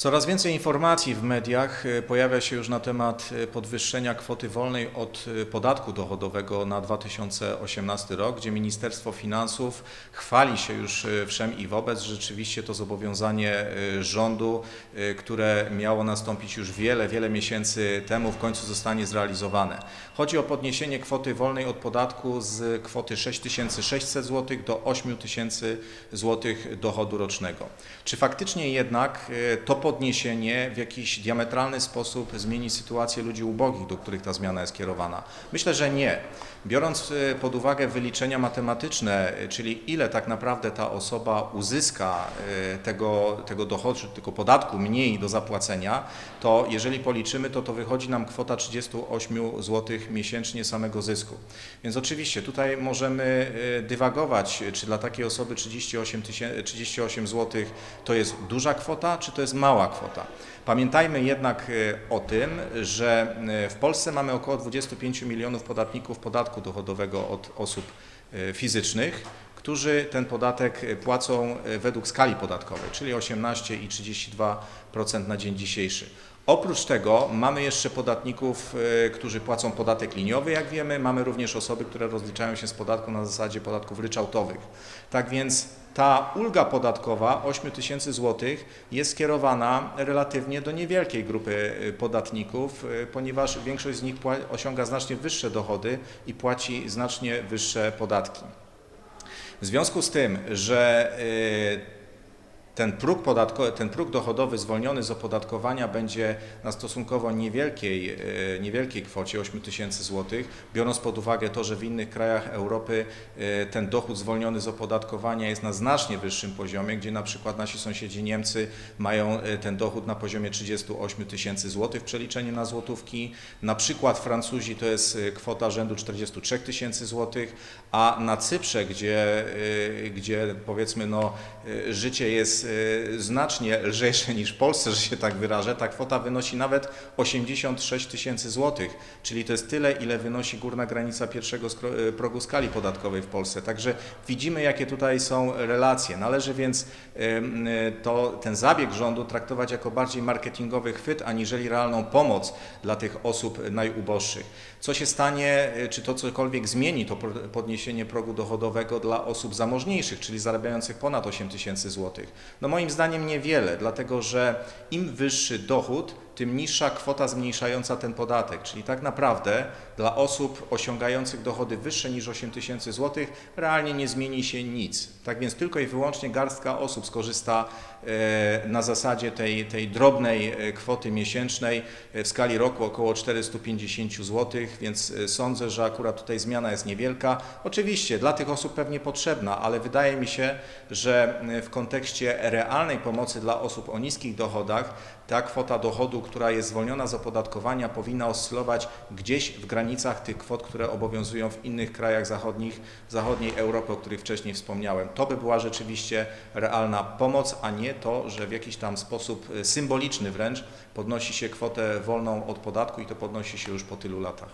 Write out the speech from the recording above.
Coraz więcej informacji w mediach e, pojawia się już na temat e, podwyższenia kwoty wolnej od e, podatku dochodowego na 2018 rok, gdzie Ministerstwo Finansów chwali się już wszem i wobec, rzeczywiście to zobowiązanie rządu, które miało nastąpić już wiele, wiele miesięcy temu, w końcu zostanie zrealizowane. Chodzi o podniesienie kwoty wolnej od podatku z kwoty 6600 zł do 8000 zł dochodu rocznego. Czy faktycznie jednak to podniesienie w jakiś diametralny sposób zmieni sytuację ludzi ubogich, do których ta zmiana jest kierowana? Myślę, że nie. Biorąc e, pod uwagę wyliczenia matematyczne, e, czyli ile tak naprawdę ta osoba uzyska e, tego, tego dochodu, tego podatku mniej do zapłacenia, to jeżeli policzymy, to to wychodzi nam kwota 38 zł miesięcznie samego zysku. Więc oczywiście tutaj możemy dywagować, czy dla takiej osoby 38, tysię- 38 zł to jest duża kwota, czy to jest mała kwota. Pamiętajmy jednak e, o tym, że e, w Polsce mamy około 25 milionów podatników podatku dochodowego od osób e, fizycznych, którzy ten podatek płacą według skali podatkowej, czyli 18 i 32% na dzień dzisiejszy. Oprócz tego mamy jeszcze podatników, e, którzy płacą podatek liniowy, jak wiemy, mamy również osoby, które rozliczają się z podatku na zasadzie podatków ryczałtowych. Tak więc ta ulga podatkowa 8 tysięcy złotych jest skierowana relatywnie do niewielkiej grupy e, podatników, e, ponieważ większość z nich osiąga znacznie wyższe dochody i płaci znacznie wyższe podatki. W związku z tym, że y, ten próg, podatko, ten próg dochodowy zwolniony z opodatkowania będzie na stosunkowo niewielkiej, y, niewielkiej kwocie 8 tysięcy złotych, biorąc pod uwagę to, że w innych krajach Europy y, ten dochód zwolniony z opodatkowania jest na znacznie wyższym poziomie, gdzie na przykład nasi sąsiedzi Niemcy mają y, ten dochód na poziomie 38 tysięcy złotych w przeliczeniu na złotówki, na przykład Francuzi to jest kwota rzędu 43 tysięcy złotych, a na Cyprze, gdzie, gdzie powiedzmy no, życie jest y, znacznie lżejsze niż w Polsce, że się tak wyrażę, ta kwota wynosi nawet 86 tysięcy złotych, czyli to jest tyle, ile wynosi górna granica pierwszego y, progu skali podatkowej w Polsce. Także widzimy, jakie tutaj są relacje. Należy więc y, to, ten zabieg rządu traktować jako bardziej marketingowy chwyt, aniżeli realną pomoc dla tych osób najuboższych. Co się stanie, czy to cokolwiek zmieni, to podniesienie progu dochodowego dla osób zamożniejszych, czyli zarabiających ponad 8 tysięcy złotych? No moim zdaniem niewiele, dlatego że im wyższy dochód, tym niższa kwota zmniejszająca ten podatek. Czyli tak naprawdę dla osób osiągających dochody wyższe niż 8 tysięcy złotych realnie nie zmieni się nic. Tak więc tylko i wyłącznie garstka osób skorzysta e, na zasadzie tej, tej drobnej e, kwoty miesięcznej e, w skali roku około 450 zł, więc sądzę, że akurat tutaj zmiana jest niewielka. Oczywiście dla tych osób pewnie potrzebna, ale wydaje mi się, że w kontekście realnej pomocy dla osób o niskich dochodach ta kwota dochodu, która jest zwolniona z opodatkowania, powinna oscylować gdzieś w granicach tych kwot, które obowiązują w innych krajach zachodnich, zachodniej Europy, o których wcześniej wspomniałem. To by była rzeczywiście realna pomoc, a nie to, że w jakiś tam sposób e, symboliczny wręcz podnosi się kwotę wolną od podatku i to podnosi się już po tylu latach.